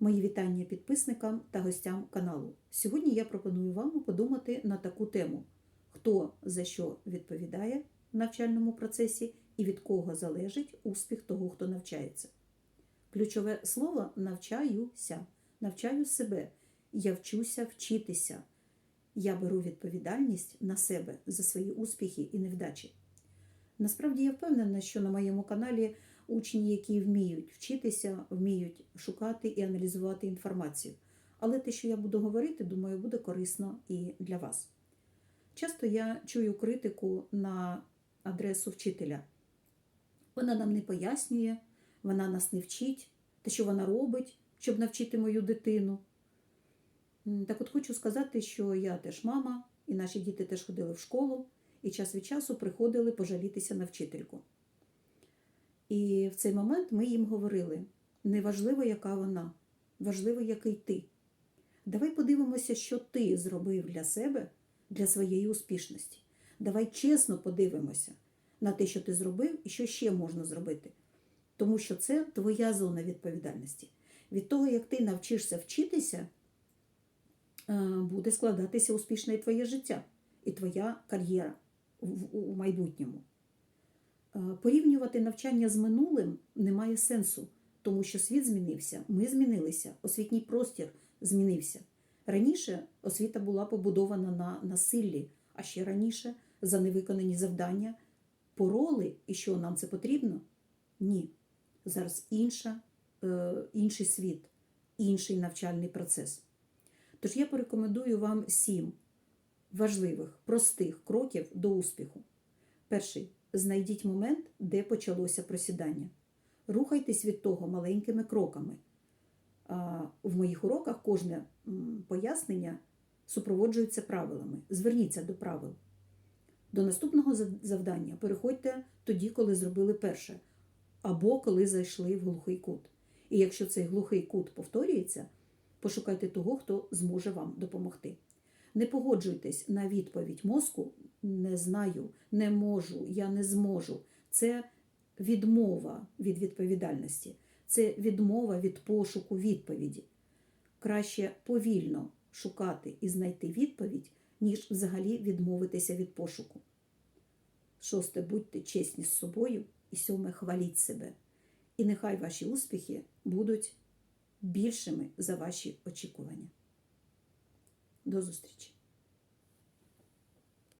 Мої вітання підписникам та гостям каналу. Сьогодні я пропоную вам подумати на таку тему: хто за що відповідає в навчальному процесі і від кого залежить успіх того, хто навчається. Ключове слово навчаюся, навчаю себе, я вчуся вчитися. Я беру відповідальність на себе за свої успіхи і невдачі. Насправді я впевнена, що на моєму каналі учні, які вміють вчитися, вміють шукати і аналізувати інформацію. Але те, що я буду говорити, думаю, буде корисно і для вас. Часто я чую критику на адресу вчителя. Вона нам не пояснює, вона нас не вчить, те, що вона робить, щоб навчити мою дитину. Так от хочу сказати, що я теж мама, і наші діти теж ходили в школу, і час від часу приходили пожалітися на вчительку. І в цей момент ми їм говорили: неважливо, яка вона, важливо, який ти. Давай подивимося, що ти зробив для себе, для своєї успішності. Давай чесно подивимося на те, що ти зробив, і що ще можна зробити. Тому що це твоя зона відповідальності. Від того, як ти навчишся вчитися, е, буде складатися успішне і твоє життя і твоя кар'єра у майбутньому. Е, Порівнювати навчання з минулим немає сенсу, тому що світ змінився, ми змінилися, освітній простір змінився. Раніше освіта була побудована на насиллі, а ще раніше за невиконані завдання пороли, і що нам це потрібно? Ні. Зараз інша, е, інший світ, інший навчальний процес. Тож я порекомендую вам сім важливих, простих кроків до успіху. Перший знайдіть момент, де почалося просідання. Рухайтесь від того маленькими кроками. В моїх уроках кожне пояснення супроводжується правилами. Зверніться до правил. До наступного завдання переходьте тоді, коли зробили перше, або коли зайшли в глухий кут. І якщо цей глухий кут повторюється, пошукайте того, хто зможе вам допомогти. Не погоджуйтесь на відповідь мозку не знаю, не можу, я не зможу. Це відмова від відповідальності, це відмова від пошуку відповіді. Краще повільно шукати і знайти відповідь, ніж взагалі відмовитися від пошуку. Шосте, будьте чесні з собою, і сьоме, хваліть себе. І нехай ваші успіхи будуть більшими за ваші очікування. До зустрічі!